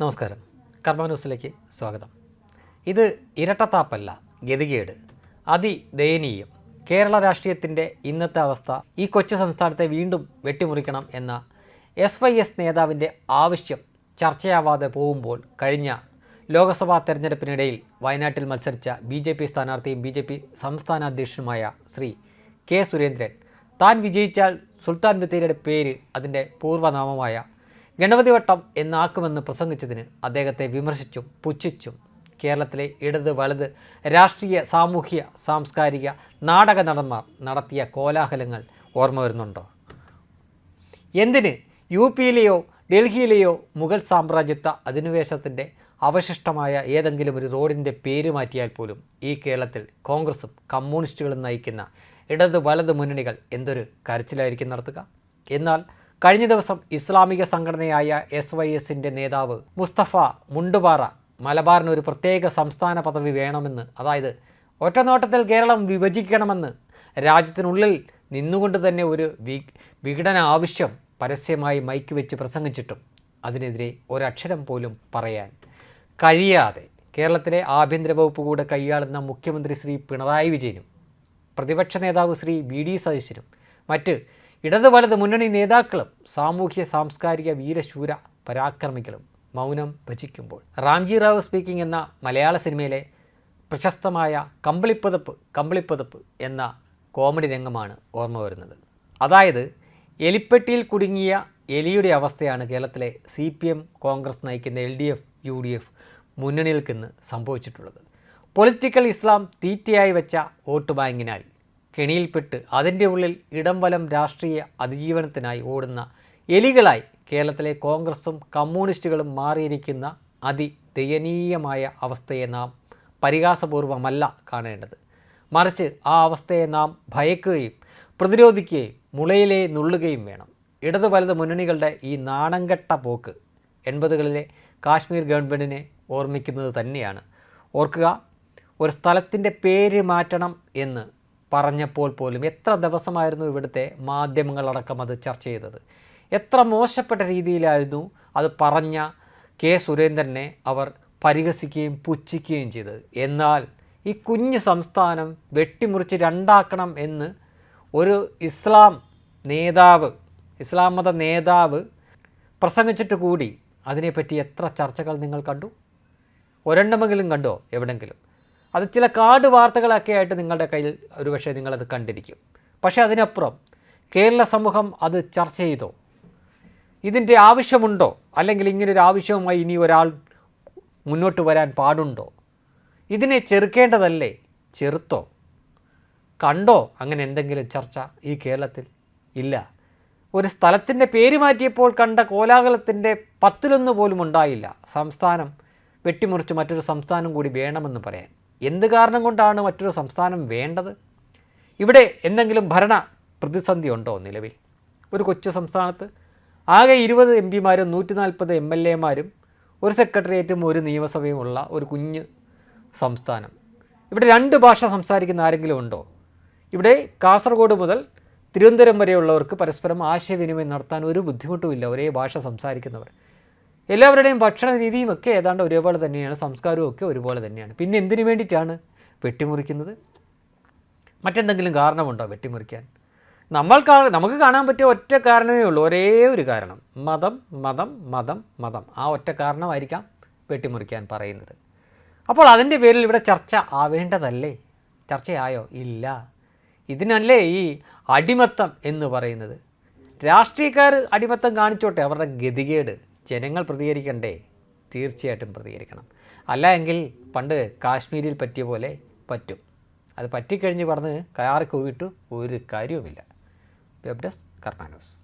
നമസ്കാരം. കർമ്മ ന്യൂസിലേക്ക് സ്വാഗതം. ഇത് ഇരട്ടത്താപ്പല്ല ഗതികേട്. അതിദയനീയം. കേരള രാഷ്ട്രീയത്തിന്റെ ഇന്നത്തെ അവസ്ഥ ഈ കൊച്ചു സംസ്ഥാനത്തെ വീണ്ടും വെട്ടിമുറിക്കണം എന്ന എസ് വൈ എസ് നേതാവിന്റെ ആവശ്യം ചർച്ചയാവാതെ പോകുമ്പോൾ കഴിഞ്ഞ ലോക്സഭാ തെരഞ്ഞെടുപ്പിനിടയിൽ വയനാട്ടിൽ മത്സരിച്ച ബി ജെ പി സ്ഥാനാർത്ഥിയും ബി ജെ പി സംസ്ഥാന അധ്യക്ഷനുമായ ശ്രീ കെ സുരേന്ദ്രൻ. താൻ വിജയിച്ചാൽ സുൽത്താൻ ബത്തേരിയുടെ പേര് അതിന്റെ പൂർവനാമമായ ഗണപതി വട്ടം എന്നാക്കുമെന്ന് പ്രസംഗിച്ചതിന് അദ്ദേഹത്തെ വിമർശിച്ചും പുച്ഛിച്ചും കേരളത്തിലെ ഇടത് വലത് രാഷ്ട്രീയ സാമൂഹ്യ സാംസ്കാരിക നാടക നടന്മാർ നടത്തിയ കോലാഹലങ്ങൾ ഓർമ്മ വരുന്നുണ്ടോ? എന്തിന് യു പിയിലെയോ ഡൽഹിയിലെയോ മുഗൾ സാമ്രാജ്യത്വ അധിനിവേശത്തിന്റെ അവശിഷ്ടമായ ഏതെങ്കിലും ഒരു റോഡിന്റെ പേര് മാറ്റിയാൽ പോലും ഈ കേരളത്തിൽ കോൺഗ്രസും കമ്മ്യൂണിസ്റ്റുകളും നയിക്കുന്ന ഇടത് വലത് മുന്നണികൾ എന്തൊരു കരച്ചിലായിരിക്കും നടത്തുക? എന്നാൽ കഴിഞ്ഞ ദിവസം ഇസ്ലാമിക സംഘടനയായ എസ് വൈ എസിന്റെ നേതാവ് മുസ്തഫ മുണ്ടുപാറ മലബാറിന് ഒരു പ്രത്യേക സംസ്ഥാന പദവി വേണമെന്ന് അതായത് ഒറ്റനോട്ടത്തിൽ കേരളം വിഭജിക്കണമെന്ന് രാജ്യത്തിനുള്ളിൽ നിന്നുകൊണ്ട് തന്നെ ഒരു വി വിഘടന ആവശ്യം പരസ്യമായി മൈക്ക് വെച്ച് പ്രസംഗിച്ചിട്ടും അതിനെതിരെ ഒരക്ഷരം പോലും പറയാൻ കഴിയാതെ കേരളത്തിലെ ആഭ്യന്തര വകുപ്പ് കൂടെ കൈയാളുന്ന മുഖ്യമന്ത്രി ശ്രീ പിണറായി വിജയനും പ്രതിപക്ഷ നേതാവ് ശ്രീ വി ഡി സതീശനും മറ്റ് ഇടത് വലത് മുന്നണി നേതാക്കളും സാമൂഹ്യ സാംസ്കാരിക വീരശൂര പരാക്രമികളും മൗനം ഭജിക്കുമ്പോൾ റാംജി റാവു സ്പീക്കിംഗ് എന്ന മലയാള സിനിമയിലെ പ്രശസ്തമായ കമ്പിളിപ്പതപ്പ് കമ്പിളിപ്പതപ്പ് എന്ന കോമഡി രംഗമാണ് ഓർമ്മ വരുന്നത്. അതായത് എലിപ്പെട്ടിയിൽ കുടുങ്ങിയ എലിയുടെ അവസ്ഥയാണ് കേരളത്തിലെ സി പി എം കോൺഗ്രസ് നയിക്കുന്ന L D F U D F മുന്നണികൾക്കിന്ന് സംഭവിച്ചിട്ടുള്ളത്. പൊളിറ്റിക്കൽ ഇസ്ലാം തീറ്റയായി വെച്ച വോട്ട് ബാങ്കിനാൽ കെണിയിൽപ്പെട്ട് അതിന്റെ ഉള്ളിൽ ഇടം വലം രാഷ്ട്രീയ അതിജീവനത്തിനായി ഓടുന്ന എലികളായി കേരളത്തിലെ കോൺഗ്രസും കമ്മ്യൂണിസ്റ്റുകളും മാറിയിരിക്കുന്ന അതിദയനീയമായ അവസ്ഥയെ നാം പരിഹാസപൂർവമല്ല കാണേണ്ടത്. മറിച്ച് ആ അവസ്ഥയെ നാം ഭയക്കുകയും പ്രതിരോധിക്കുകയും മുളയിലെ നുള്ളുകയും വേണം. ഇടതു വലത് മുന്നണികളുടെ ഈ നാണംകെട്ട പോക്ക് എൺപതുകളിലെ കാശ്മീർ ഗവൺമെന്റിനെ ഓർമ്മിക്കുന്നത് തന്നെയാണ്. ഓർക്കുക ഒരു സ്ഥലത്തിന്റെ പേര് മാറ്റണം എന്ന് പറഞ്ഞപ്പോൾ പോലും എത്ര ദിവസമായിരുന്നു ഇവിടുത്തെ മാധ്യമങ്ങളടക്കം അത് ചർച്ച ചെയ്തത്? എത്ര മോശപ്പെട്ട രീതിയിലായിരുന്നു അത് പറഞ്ഞ കെ സുരേന്ദ്രനെ അവർ പരിഹസിക്കുകയും പുച്ഛിക്കുകയും ചെയ്തത്? എന്നാൽ ഈ കുഞ്ഞു സംസ്ഥാനം വെട്ടിമുറിച്ച് രണ്ടാക്കണം എന്ന് ഒരു ഇസ്ലാം നേതാവ് ഇസ്ലാം മത നേതാവ് പ്രസംഗിച്ചിട്ട് കൂടി അതിനെപ്പറ്റി എത്ര ചർച്ചകൾ നിങ്ങൾ കണ്ടു? ഒരെണ്ണമെങ്കിലും കണ്ടോ എവിടെങ്കിലും? അത് ചില കാട് വാർത്തകളൊക്കെ ആയിട്ട് നിങ്ങളുടെ കയ്യിൽ ഒരു ഒരുപക്ഷെ നിങ്ങളത് കണ്ടിരിക്കും. പക്ഷേ അതിനപ്പുറം കേരള സമൂഹം അത് ചർച്ച ചെയ്തോ? ഇതിന്റെ ആവശ്യമുണ്ടോ? അല്ലെങ്കിൽ ഇങ്ങനൊരു ആവശ്യവുമായി ഇനി ഒരാൾ മുന്നോട്ട് വരാൻ പാടുണ്ടോ? ഇതിനെ ചെറുക്കേണ്ടതല്ലേ? ചെറുത്തോ? കണ്ടോ അങ്ങനെ എന്തെങ്കിലും ചർച്ച ഈ കേരളത്തിൽ? ഇല്ല. ഒരു സ്ഥലത്തിന്റെ പേര് മാറ്റിയപ്പോൾ കണ്ട കോലാഹലത്തിന്റെ പത്തിലൊന്ന് പോലും ഉണ്ടായില്ല. സംസ്ഥാനം വെട്ടിമുറിച്ച് മറ്റൊരു സംസ്ഥാനം കൂടി വേണമെന്ന് പറയാൻ. എന്ത് കാരണം കൊണ്ടാണ് മറ്റൊരു സംസ്ഥാനം വേണ്ടത്? ഇവിടെ എന്തെങ്കിലും ഭരണ പ്രതിസന്ധി ഉണ്ടോ നിലവിൽ? ഒരു കൊച്ചു സംസ്ഥാനത്ത് ആകെ ഇരുപത് എം പിമാരും നൂറ്റി നാൽപ്പത് എം എൽ എമാരും ഒരു സെക്രട്ടേറിയറ്റും ഒരു നിയമസഭയും ഉള്ള ഒരു കുഞ്ഞ് സംസ്ഥാനം. ഇവിടെ രണ്ട് ഭാഷ സംസാരിക്കുന്ന ആരെങ്കിലും ഉണ്ടോ? ഇവിടെ കാസർഗോഡ് മുതൽ തിരുവനന്തപുരം വരെയുള്ളവർക്ക് പരസ്പരം ആശയവിനിമയം നടത്താൻ ഒരു ബുദ്ധിമുട്ടുമില്ല. ഒരേ ഭാഷ സംസാരിക്കുന്നവർ. എല്ലാവരുടെയും ഭക്ഷണ രീതിയും ഒക്കെ ഏതാണ്ട് ഒരേപോലെ തന്നെയാണ് സംസ്കാരവും ഒക്കെ ഒരുപോലെ തന്നെയാണ്. പിന്നെ എന്തിനു വേണ്ടിയിട്ടാണ് വെട്ടിമുറിക്കുന്നത്? മറ്റെന്തെങ്കിലും കാരണമുണ്ടോ വെട്ടിമുറിക്കാൻ? നമ്മൾ കാ നമുക്ക് കാണാൻ പറ്റിയ ഒറ്റ കാരണമേ ഉള്ളൂ ഒരേ ഒരു കാരണം. മതം മതം മതം മതം. ആ ഒറ്റ കാരണമായിരിക്കാം വെട്ടിമുറിക്കാൻ പറയുന്നത്. അപ്പോൾ അതിന്റെ പേരിൽ ഇവിടെ ചർച്ച ആവേണ്ടതല്ലേ? ചർച്ചയായോ? ഇല്ല. ഇതിനല്ലേ ഈ അടിമത്തം എന്ന് പറയുന്നത്. രാഷ്ട്രീയക്കാർ അടിമത്തം കാണിച്ചോട്ടെ അവരുടെ ഗതികേട്. ജനങ്ങൾ പ്രതികരിക്കണ്ടേ? തീർച്ചയായിട്ടും പ്രതികരിക്കണം. അല്ല എങ്കിൽ പണ്ട് കാശ്മീരിൽ പറ്റിയ പോലെ പറ്റും. അത് പറ്റിക്കഴിഞ്ഞ് പറഞ്ഞ് കയാറി കൂവിട്ടു ഒരു കാര്യവുമില്ല. വെബ് ഡെസ്ക് കർണാ ന്യൂസ്.